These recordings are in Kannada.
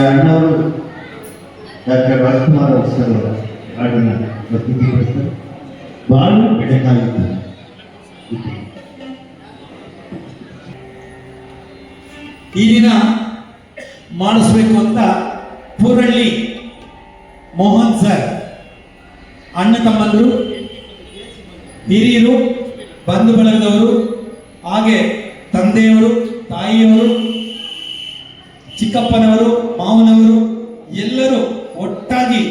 ಅಣ್ಣವರು ಡಾಕ್ಟರ್ ರಾಜ್ಕುಮಾರ್ ಅವರು ಸರ್ ಅವರ ಹಾಡಿನ ಪ್ರಸ್ತುತಿಪಡಿಸ್ತಾರೆ ಬಾಳು ಬೆಳಕಾಗಿತ್ತು. ಈ ದಿನ ಮಾಡಿಸ್ಬೇಕು ಅಂತ ಪೂರಳ್ಳಿ ಮೋಹನ್ ಸರ್, ಅಣ್ಣ ತಮ್ಮಂದರು, ಹಿರಿಯರು, ಬಂಧು ಬಳಗದವರು, ಹಾಗೆ ತಂದೆಯವರು, ತಾಯಿಯವರು, ಚಿಕ್ಕಪ್ಪನವರು ಮಾವನವರು ಎಲ್ಲರೂ ಒಟ್ಟಾಗಿ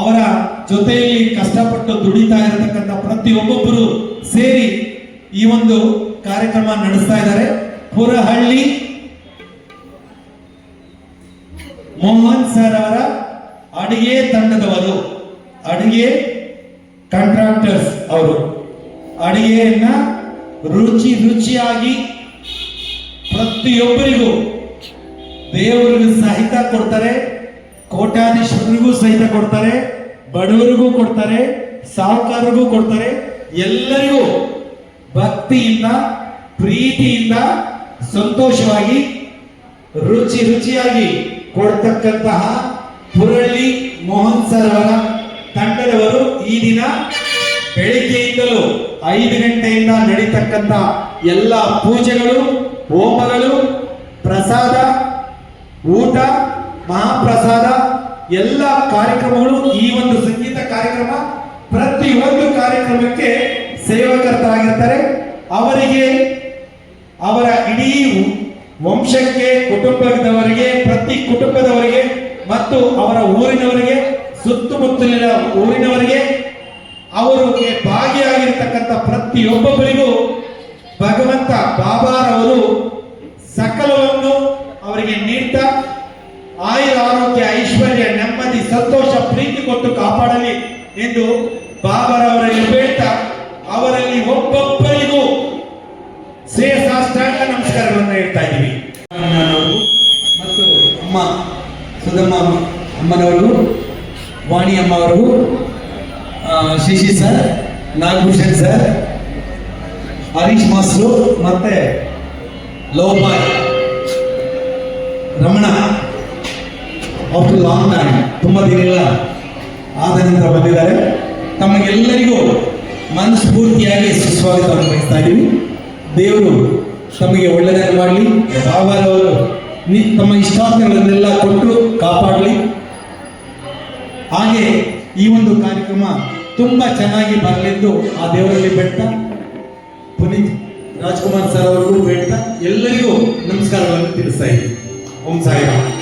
ಅವರ ಜೊತೆಯಲ್ಲಿ ಕಷ್ಟಪಟ್ಟು ದುಡಿತಾ ಇರತಕ್ಕಂಥ ಪ್ರತಿಯೊಬ್ಬೊಬ್ಬರು ಸೇರಿ ಈ ಒಂದು ಕಾರ್ಯಕ್ರಮ ನಡೆಸ್ತಾ ಇದ್ದಾರೆ. ಪುರಹಳ್ಳಿ ಮೋಹನ್ ಸರ್ ಅವರ ಅಡಿಗೆ ತಂಡದವರು, ಅಡಿಗೆ ಕಾಂಟ್ರಾಕ್ಟರ್ಸ್ ಅವರು. ಅಡಿಗೆಯನ್ನ ರುಚಿ ರುಚಿಯಾಗಿ ಪ್ರತಿಯೊಬ್ಬರಿಗೂ ದೇವರಿಗೂ ಸಹಿತ ಕೊಡ್ತಾರೆ, ಕೋಟ್ಯಾಧೀಶರಿಗೂ ಸಹಿತ ಕೊಡ್ತಾರೆ, ಬಡವರಿಗೂ ಕೊಡ್ತಾರೆ, ಸಾಹುಕಾರರಿಗೂ ಕೊಡ್ತಾರೆ. ಎಲ್ಲರಿಗೂ ಭಕ್ತಿಯಿಂದ, ಪ್ರೀತಿಯಿಂದ, ಸಂತೋಷವಾಗಿ, ರುಚಿ ರುಚಿಯಾಗಿ ಕೊಡ್ತಕ್ಕಂತಹ ಪುರಳ್ಳಿ ಮೋಹನ್ ಸರ್ ಅವರ ತಂಡದವರು ಈ ದಿನ ಬೆಳಿಗ್ಗೆಯಿಂದಲೂ ಐದು ಗಂಟೆಯಿಂದ ನಡೀತಕ್ಕಂಥ ಎಲ್ಲ ಪೂಜೆಗಳು, ಹೋಮಗಳು, ಪ್ರಸಾದ ಊಟ, ಮಹಾಪ್ರಸಾದ, ಎಲ್ಲ ಕಾರ್ಯಕ್ರಮಗಳು ಈ ಒಂದು ಸಂಗೀತ ಕಾರ್ಯಕ್ರಮ ಪ್ರತಿ ಒಂದು ಕಾರ್ಯಕ್ರಮಕ್ಕೆ ಸೇವಕರ್ತರಾಗಿರ್ತಾರೆ. ಅವರಿಗೆ, ಅವರ ಇಡೀ ವಂಶಕ್ಕೆ, ಕುಟುಂಬದವರಿಗೆ, ಪ್ರತಿ ಕುಟುಂಬದವರಿಗೆ ಮತ್ತು ಅವರ ಊರಿನವರಿಗೆ, ಸುತ್ತಮುತ್ತಲಿನ ಊರಿನವರಿಗೆ, ಅವರಿಗೆ ಭಾಗಿಯಾಗಿರ್ತಕ್ಕಂಥ ಪ್ರತಿಯೊಬ್ಬೊಬ್ಬರಿಗೂ ಭಗವಂತ ಬಾಬಾರವರು ಸಕಲವನ್ನು ಅವರಿಗೆ ನೀಡ್ತಾ ಆಯುರ ಆರೋಗ್ಯ ಐಶ್ವರ್ಯ ನೆಮ್ಮದಿ ಸಂತೋಷ ಪ್ರೀತಿ ಕೊಟ್ಟು ಕಾಪಾಡಲಿ ಎಂದು ಬಾಬರವರಲ್ಲಿ ಬೇಡ್ತಾ ಅವರಲ್ಲಿ ಒಬ್ಬೊಬ್ಬರಿಗೂ ಶ್ರೇಯಸಾಷ್ಟಾಂಗ ನಮಸ್ಕಾರಗಳನ್ನು ಹೇಳ್ತಾ ಇದ್ದೀವಿ. ಮತ್ತು ಅಮ್ಮ ಸುಧಮ್ಮ ಅಮ್ಮನವರು ವಾಣಿ ಅಮ್ಮವರಿಗೂ ಆ, ಶಿಶಿ ಸರ್ ನಾಗಭೂಷಣ್ ಸರ್ ಹರೀಶ್ ಮಾಸ್ರು ಮತ್ತೆ ಲೋಪಾಯ್. ರಮಣ ಆಫ್ಟರ್ ಲಾಂಗ್ ಟೈಮ್ ತುಂಬ ದಿನಗಳ ಆದ ನಂತರ ಬಂದಿದ್ದಾರೆ. ತಮಗೆಲ್ಲರಿಗೂ ಮನಸ್ಫೂರ್ತಿಯಾಗಿ ಸುಸ್ವಾಗತವನ್ನು ಬಯಸ್ತಾ ಇದ್ದೀವಿ. ದೇವರು ತಮಗೆ ಒಳ್ಳೆಯದನ್ನು ಮಾಡಲಿ ಬಾಬಾರವರು ನಿ ತಮ್ಮ ಇಷ್ಟಾರ್ಥಗಳನ್ನೆಲ್ಲ ಕೊಟ್ಟು ಕಾಪಾಡಲಿ. ಹಾಗೆ ಈ ಒಂದು ಕಾರ್ಯಕ್ರಮ ತುಂಬ ಚೆನ್ನಾಗಿ ಬರಲೆಂದು ಆ ದೇವರಲ್ಲಿ ಬೆಟ್ಟ. ಪುನೀತ್ ರಾಜ್ಕುಮಾರ್ ಸರ್ ಅವರಿಗೂ ಬೇಡ್ತಾ ಎಲ್ಲರಿಗೂ ನಮಸ್ಕಾರಗಳನ್ನು ತಿಳಿಸ್ತಾ ಇದ್ದೀನಿ. 我们再一个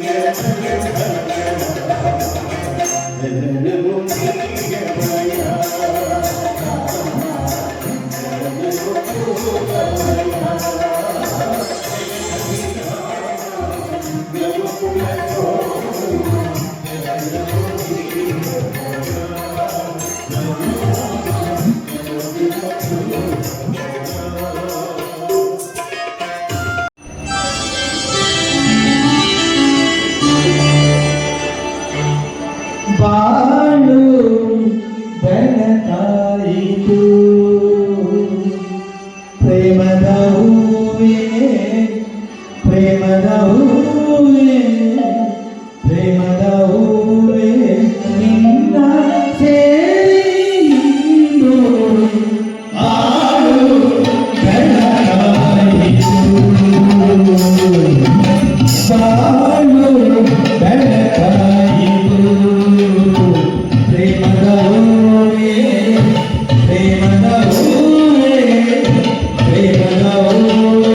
Yeah. ಬೆಳಕಾಯಿತು ಪ್ರೇಮದ